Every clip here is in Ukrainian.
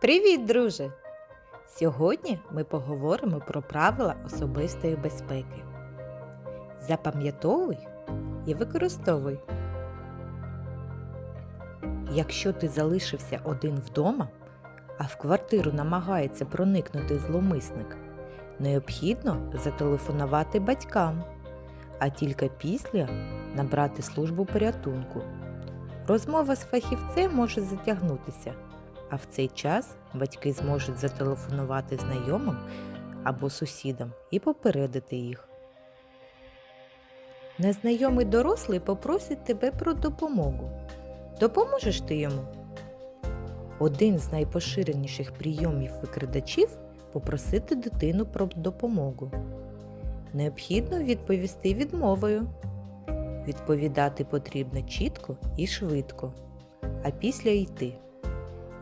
Привіт, друже! Сьогодні ми поговоримо про правила особистої безпеки. Запам'ятовуй і використовуй. Якщо ти залишився один вдома, а в квартиру намагається проникнути зломисник, необхідно зателефонувати батькам, а тільки після набрати службу порятунку. Розмова з фахівцем може затягнутися, а в цей час батьки зможуть зателефонувати знайомим або сусідам і попередити їх. Незнайомий дорослий попросить тебе про допомогу. Допоможеш ти йому? Один з найпоширеніших прийомів викрадачів попросити дитину про допомогу. Необхідно відповісти відмовою. Відповідати потрібно чітко і швидко, а після йти.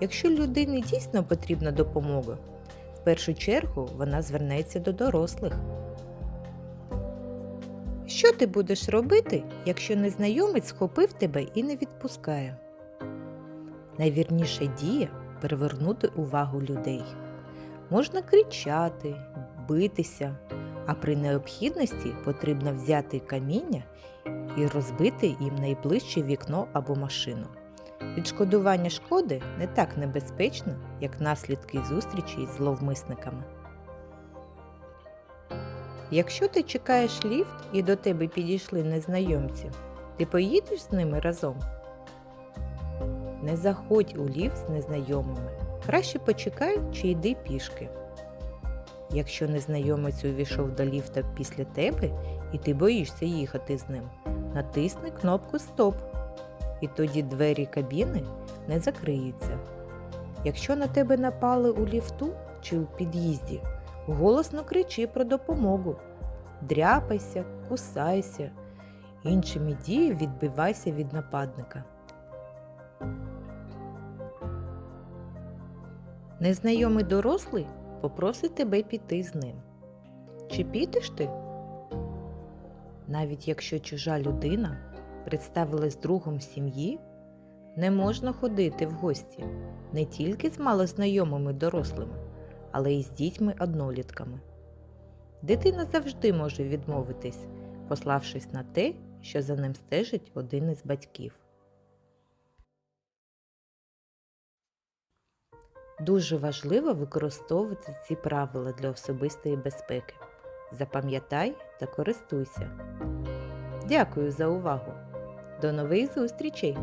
Якщо людині дійсно потрібна допомога, в першу чергу вона звернеться до дорослих. Що ти будеш робити, якщо незнайомець схопив тебе і не відпускає? Найвірніша дія перевернути увагу людей. Можна кричати, битися, а при необхідності потрібно взяти каміння і розбити їм найближче вікно або машину. Відшкодування шкоди не так небезпечно, як наслідки зустрічі з зловмисниками. Якщо ти чекаєш ліфт і до тебе підійшли незнайомці, ти поїдеш з ними разом? Не заходь у ліфт з незнайомими. Краще почекай чи йди пішки. Якщо незнайомець увійшов до ліфта після тебе і ти боїшся їхати з ним, натисни кнопку Стоп. І тоді двері кабіни не закриються. Якщо на тебе напали у ліфту чи у під'їзді, голосно кричи про допомогу. Дряпайся, кусайся, іншими діями відбивайся від нападника. Незнайомий дорослий попросить тебе піти з ним. Чи підеш ти? Навіть якщо чужа людина представилась другом сім'ї, не можна ходити в гості не тільки з малознайомими дорослими, але й з дітьми-однолітками. Дитина завжди може відмовитись, пославшись на те, що за ним стежить один із батьків. Дуже важливо використовувати ці правила для особистої безпеки. Запам'ятай та користуйся. Дякую за увагу! До нових зустрічей!